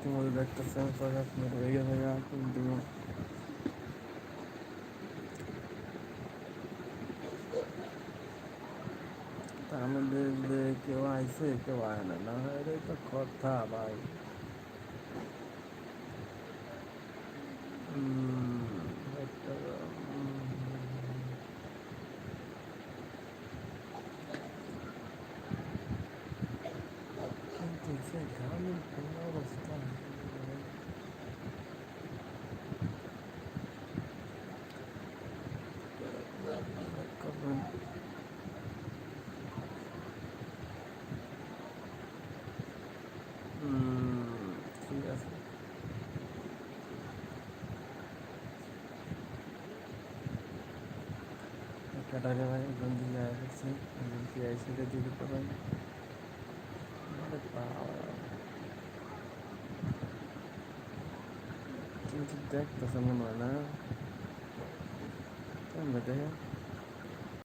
ছয় সাত মিনিট হয়ে গেছে গা, কিন্তু তার মধ্যে যে কেউ আইছে কেউ আয় না। না এটাই তো কথা ভাই। একটা, উম, কিন্তু যে গ্রামের কোন অবস্থা कटारे भाई गंदी जाएगा से गंदी ऐसे दे दी पर देख तो समझ में ना तुम बताया